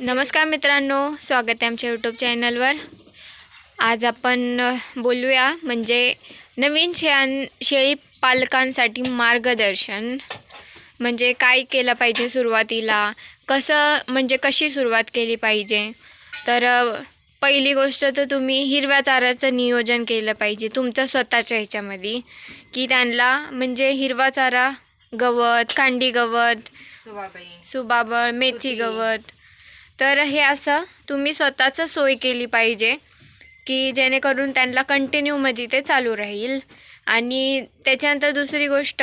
नमस्कार मित्रांनो स्वागत आहे आमच्या यूट्यूब चॅनलवर आज आपण बोलूया म्हणजे नवीन शेळां शेळी पालकांसाठी मार्गदर्शन. म्हणजे काय केलं पाहिजे सुरुवातीला? कसं म्हणजे कशी सुरुवात केली पाहिजे? तर पहिली गोष्ट तर तुम्ही हिरव्या चाऱ्याचं नियोजन केलं पाहिजे तुमचं स्वतःच्या ह्याच्यामध्ये. की त्यांना म्हणजे हिरवा चारा गवत कांडी गवत सुबाबळ मेथी. गवत तर हे असं तुम्ही स्वतःचं सोय केली पाहिजे की जेणेकरून त्यांना कंटिन्यूमध्ये ते चालू राहील. आणि त्याच्यानंतर दुसरी गोष्ट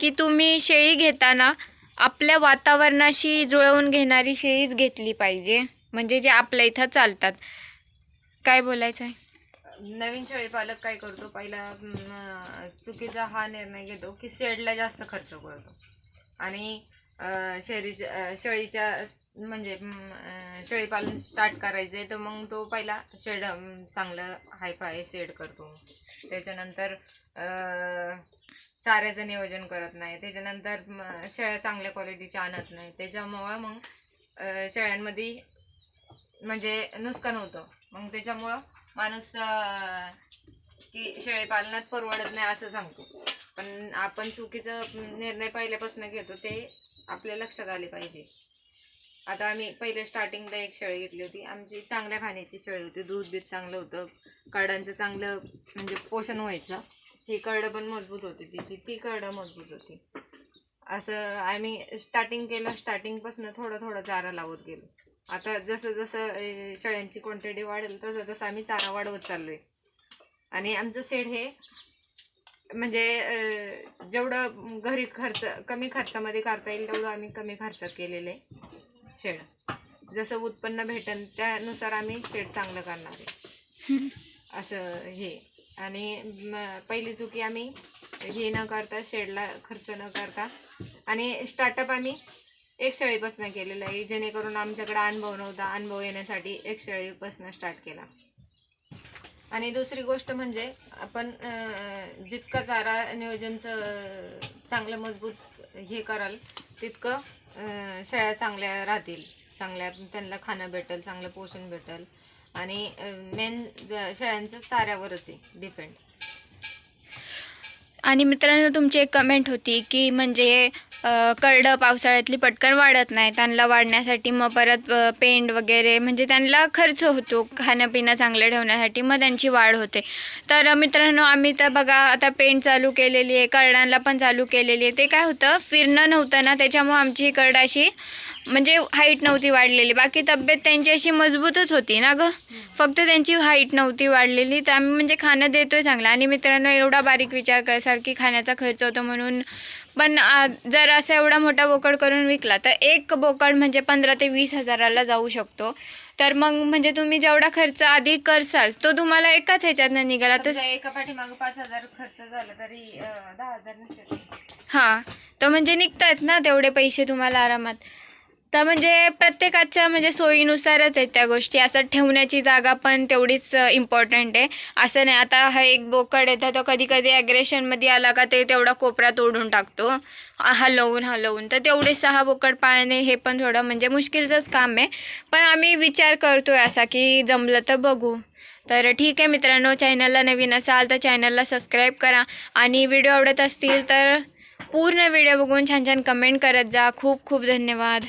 की तुम्ही शेळी घेताना आपल्या वातावरणाशी जुळवून घेणारी शेळीच घेतली पाहिजे. म्हणजे जे आपल्या इथं चालतात. काय बोलायचं आहे? नवीन शेळी पालक काय करतो? पहिला चुकीचा हा निर्णय घेतो की शेडला जास्त खर्च करतो. आणि अं, शेळीच्या शेळीच्या म्हणजे शेळीपालन स्टार्ट करायचं आहे स्टार्ट करायचे तर मग तो पहिला शेड चांगलं हाय फाय शेड करतो. त्याच्यानंतर चाऱ्याचं नियोजन करत नाही. त्याच्यानंतर शेळ्या चांगल्या क्वालिटीच्या आणत नाही. त्याच्यामुळं मग शेळ्यांमध्ये म्हणजे नुकसान होतं. मग त्याच्यामुळं माणूस की शेळीपालनात परवडत नाही असं सांगतो. पण आपण चुकीचं निर्णय पहिल्यापासून घेतो ते आपल्या लक्षात आले पाहिजे. आता आम्ही पहिले स्टार्टिंगला एक शेळी घेतली होती. आमची चांगल्या खाण्याची शेळी होती. दूध बीत चांगलं होतं. करडांचं चांगलं म्हणजे पोषण व्हायचं. ही करडं पण मजबूत होती तिची. ती करडं मजबूत होती. असं आम्ही स्टार्टिंग केलं. स्टार्टिंगपासून थोडं थोडं चारा लावत गेलो. आता जसं जसं शेळ्यांची क्वांटिटी वाढेल तसं तसं आम्ही चारा वाढवत चाललो आहे आणि आमचं सेड हे म्हणजे जेवढं घरी खर्च कमी खर्चामध्ये करता येईल तेवढं आम्ही कमी खर्चात केलेलं आहे. शेड. जसं उत्पन्न भेटेल त्यानुसार आम्ही शेड चांगलं करणार आहे. असं हे. आणि पहिली चुकी आम्ही हे न करता शेडला खर्च न करता. आणि स्टार्टअप आम्ही एक शेळीपासून केलेलं आहे जेणेकरून आमच्याकडे अनुभव नव्हता. अनुभव येण्यासाठी एक शेळीपासून स्टार्ट केला. आणि दुसरी गोष्ट म्हणजे आपण जितकं चारा नियोजनचं चांगलं मजबूत हे कराल तितकं शेळ्या चांगल्या राहतील चांगल्या त्यांना खाणं भेटेल चांगलं पोषण भेटेल. आणि मेन शेळ्यांचं चाऱ्यावरच आहे डिपेंड आणि मित्रांनो तुमची एक कमेंट होती की म्हणजे करडं पावसाळ्यातली पटकन वाढत नाही. त्यांना वाढण्यासाठी मग परत पेंड वगैरे म्हणजे त्यांना खर्च होतो. खाणंपिणं चांगलं ठेवण्यासाठी मग त्यांची वाढ होते. तर मित्रांनो आम्ही तर बघा आता पेंड चालू केलेली आहे करडांना पण चालू केलेली आहे. ते काय होतं फिरणं नव्हतं ना त्याच्यामुळे आमची ही करड अशी म्हणजे हाईट नव्हती वाढलेली. बाकी तब्येत त्यांची अशी मजबूतच होती ना गं. फक्त त्यांची हाईट नव्हती वाढलेली. तर आम्ही म्हणजे खाणं देतोय चांगलं. आणि मित्रांनो एवढा बारीक विचार करायसारखी खाण्याचा खर्च होतो म्हणून पण जर असा एवढा मोठा बोकड करून विकला तर एक बोकड म्हणजे पंधरा ते वीस हजाराला जाऊ शकतो. तर मग म्हणजे तुम्ही जेवढा खर्च आधी करसाल तो तुम्हाला एकाच ह्याच्यातनं निघाला. तर एका पाठीमागं पाच हजार खर्च झाला तरी दहा हजार हां तर म्हणजे निघतात ना तेवढे पैसे तुम्हाला आरामात. तर म्हणजे प्रत्येकाच्या म्हणजे सोयीनुसारच आहेत त्या गोष्टी. असं ठेवण्याची जागा पण तेवढीच इम्पॉर्टंट आहे. असं नाही आता हा एक बोकड येतं तो कधी कधी ॲग्रेशनमध्ये आला का ते तेवढा कोपरा तोडून टाकतो. हलवून हलवून. तर तेवढे सहा बोकड पाळणे हे पण थोडं म्हणजे मुश्किलचंच काम आहे. पण आम्ही विचार करतो आहे असा की जमलं तर बघू. तर ठीक आहे मित्रांनो चॅनलला नवीन असाल तर चॅनलला सबस्क्राईब करा. आणि व्हिडिओ आवडत असतील तर पूर्ण व्हिडिओ बघून छान छान कमेंट करत जा. खूप खूप धन्यवाद.